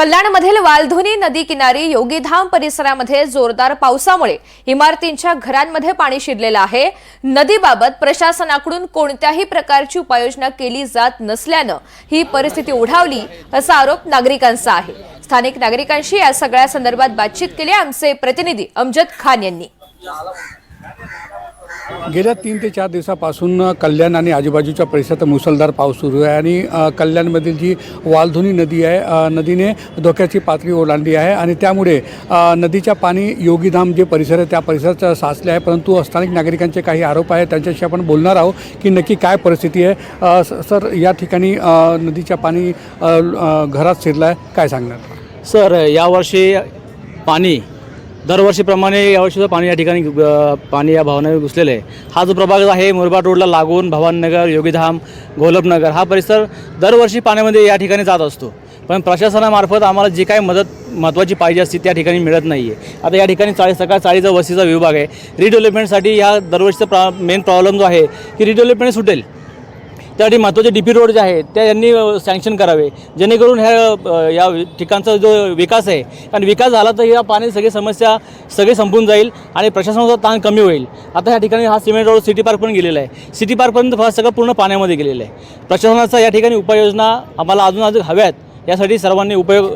कल्याणमधील वालधुनी नदी किनारी योगीधाम परिसरामध्ये जोरदार पावसामुळे इमारतींच्या घरांमध्ये पाणी शिरलेलं आहे. नदीबाबत प्रशासनाकडून कोणत्याही प्रकारची उपाययोजना केली जात नसल्यानं ही परिस्थिती उढावली असा आरोप नागरिकांचा आहे. स्थानिक नागरिकांशी या सगळ्या संदर्भात बातचीत केली आमचे प्रतिनिधी अमजद खान यांनी. गेल्या तीन ते चार दिवसापासून कल्याण आणि आजूबाजूच्या परिसरात मुसळधार पाऊस सुरू आहे आणि कल्याणमधील जी वालधुनी नदी आहे नदीने धोक्याची पातळी ओलांडली आहे आणि त्यामुळे नदीच्या पाणी योगीधाम जे परिसर आहे त्या परिसरात साचले आहे. परंतु स्थानिक नागरिकांचे काही आरोप आहेत. त्यांच्याशी आपण बोलणार आहोत की नक्की काय परिस्थिती आहे. सर या ठिकाणी नदीच्या पाणी घरात शिरलं आहे काय सांगणार? सर यावर्षी पाणी दरवर्षीप्रमाणे यावर्षीचं पाणी या ठिकाणी पाणी या भावनेवर घुसलेलं आहे. हा जो प्रभाग आहे मुरबाड रोडला लागून भवाननगर योगीधाम गोलपनगर हा परिसर दरवर्षी पाण्यामध्ये या ठिकाणी जात असतो. पण प्रशासनामार्फत आम्हाला जी काही मदत महत्त्वाची पाहिजे असते त्या ठिकाणी मिळत नाही आहे आता या ठिकाणी चाळीस सकाळ चाळीचा वस्तीचा विभाग आहे. रिडेव्हलपमेंटसाठी ह्या दरवर्षीचा प्रा मेन प्रॉब्लेम जो आहे की रिडेव्हलपमेंट सुटेल. त्यासाठी महत्त्वाचे डी पी रोड जे आहेत त्या यांनी सँक्शन करावे. जेणेकरून ह्या या ठिकाणचा जो विकास आहे कारण विकास झाला तर या पाणी सगळी समस्या सगळी संपून जाईल आणि प्रशासनाचा ताण कमी होईल. आता ह्या ठिकाणी हा सिमेंट रोड सिटी पार्क पण गेलेला आहे. सिटी पार्कपर्यंत फार सगळं पूर्ण पाण्यामध्ये गेलेलं आहे. प्रशासनाचा या ठिकाणी उपाययोजना आम्हाला अजून अजून हव्यात. यासाठी सर्वांनी उपयोग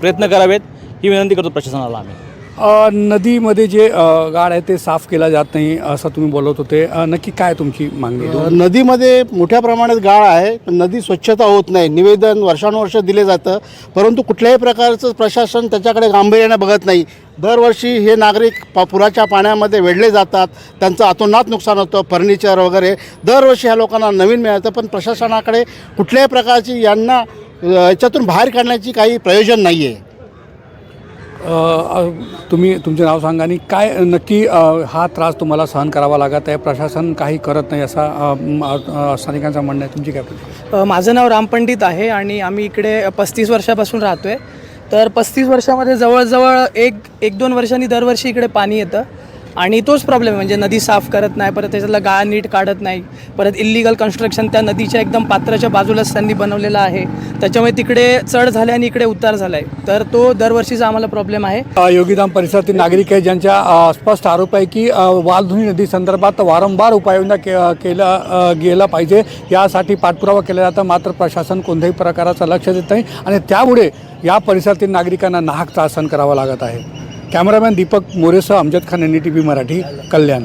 प्रयत्न करावेत. ही विनंती करतो प्रशासनाला आम्ही. नदीमध्ये जे गाड गाळ आहे ते साफ केला जात नाही असं तुम्ही बोलत होते. नक्की काय तुमची मागणी नदीमध्ये मोठ्या प्रमाणात गाळ आहे पण नदी स्वच्छता होत नाही. निवेदन वर्षानुवर्ष दिले जातं परंतु कुठल्याही प्रकारचं प्रशासन त्याच्याकडे गांभीर्याने बघत नाही. दरवर्षी हे नागरिक पा पुराच्या पाण्यामध्ये वेढले जातात त्यांचं अतोनात नुकसान होतं फर्निचर वगैरे. दरवर्षी ह्या लोकांना नवीन मिळतं पण प्रशासनाकडे कुठल्याही प्रकारची यांना याच्यातून बाहेर काढण्याची काही प्रयोजन नाही आहे तुम्ही तुमचे नाव सांगा आणि काय नक्की हा त्रास तुम्हाला सहन करावा लागत आहे? प्रशासन काही करत नाही असा स्थानिकांचं म्हणणं आहे. तुमची काय माझं नाव रामपंडित आहे आणि आम्ही इकडे पस्तीस वर्षापासून राहतो आहे तर पस्तीस वर्षामध्ये जवळजवळ एक एक दोन वर्षांनी दरवर्षी इकडे पाणी येतं. आणि तोच प्रॉब्लेम म्हणजे नदी साफ करत नाही परत त्याच्यातला गाळ नीट काढत नाही परत इलिगल कन्स्ट्रक्शन त्या नदीच्या एकदम पात्राच्या बाजूलाच त्यांनी बनवलेलं आहे. त्याच्यामुळे तिकडे चढ झाले आणि इकडे उतार झाला आहे तर तो दरवर्षीचा आम्हाला प्रॉब्लेम आहे. योगीधाम परिसरातील नागरिक आहे ज्यांच्या स्पष्ट आरोप आहे की वालधुनी नदी संदर्भात वारंवार उपाययोजना के केला गेला पाहिजे. यासाठी पाठपुरावा केला जातं. मात्र प्रशासन कोणत्याही प्रकाराचं लक्ष देत नाही आणि त्यामुळे या परिसरातील नागरिकांना नाहक त्रास सहन करावा लागत आहे. Cameraman Deepak मोरेसह Amjad Khan N T V Marathi Kalyan.